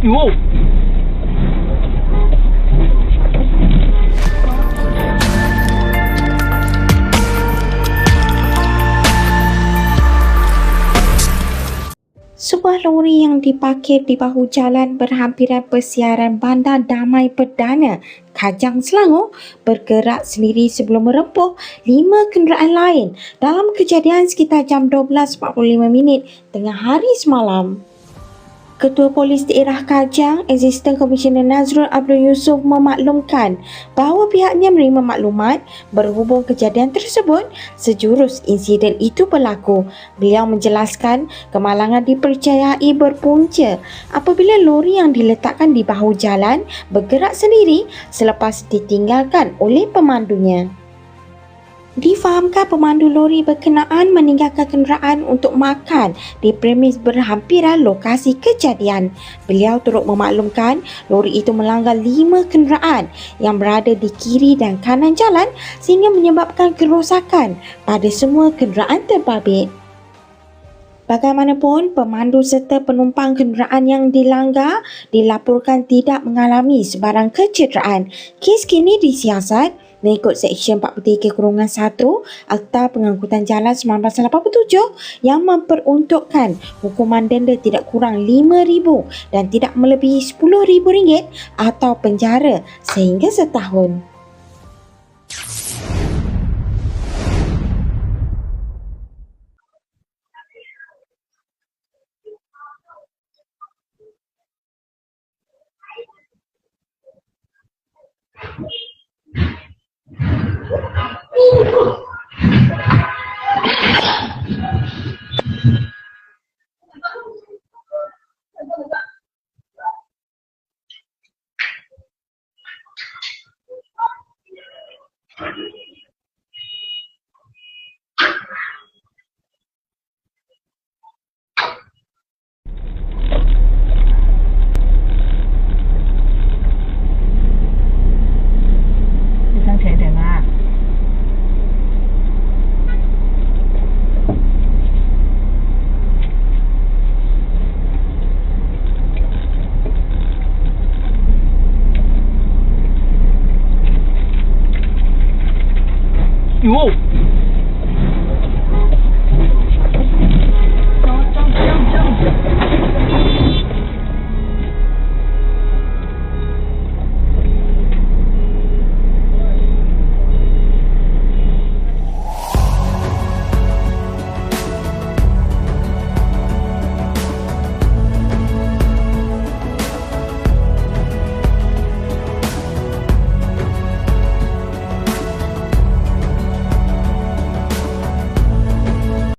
Yo. Sebuah lori yang diparkir di bahu jalan berhampiran persiaran bandar damai perdana Kajang Selangor bergerak sendiri sebelum merempuh lima kenderaan lain dalam kejadian sekitar jam 12.45 minit tengah hari semalam. Ketua Polis Daerah Kajang, Asisten Komisioner Nazrul Abdul Yusuf memaklumkan bahawa pihaknya menerima maklumat berhubung kejadian tersebut sejurus insiden itu berlaku. Beliau menjelaskan kemalangan dipercayai berpunca apabila lori yang diletakkan di bahu jalan bergerak sendiri selepas ditinggalkan oleh pemandunya. Difahamkan pemandu lori berkenaan meninggalkan kenderaan untuk makan di premis berhampiran lokasi kejadian. Beliau turut memaklumkan lori itu melanggar lima kenderaan yang berada di kiri dan kanan jalan sehingga menyebabkan kerosakan pada semua kenderaan terbabit. Bagaimanapun, pemandu serta penumpang kenderaan yang dilanggar dilaporkan tidak mengalami sebarang kecederaan. Kes kini disiasat mengikut Seksyen 43 Kurungan 1 Akta Pengangkutan Jalan 1987 yang memperuntukkan hukuman denda tidak kurang RM5,000 dan tidak melebihi RM10,000 atau penjara sehingga setahun. Đi sang Thank you. you won't.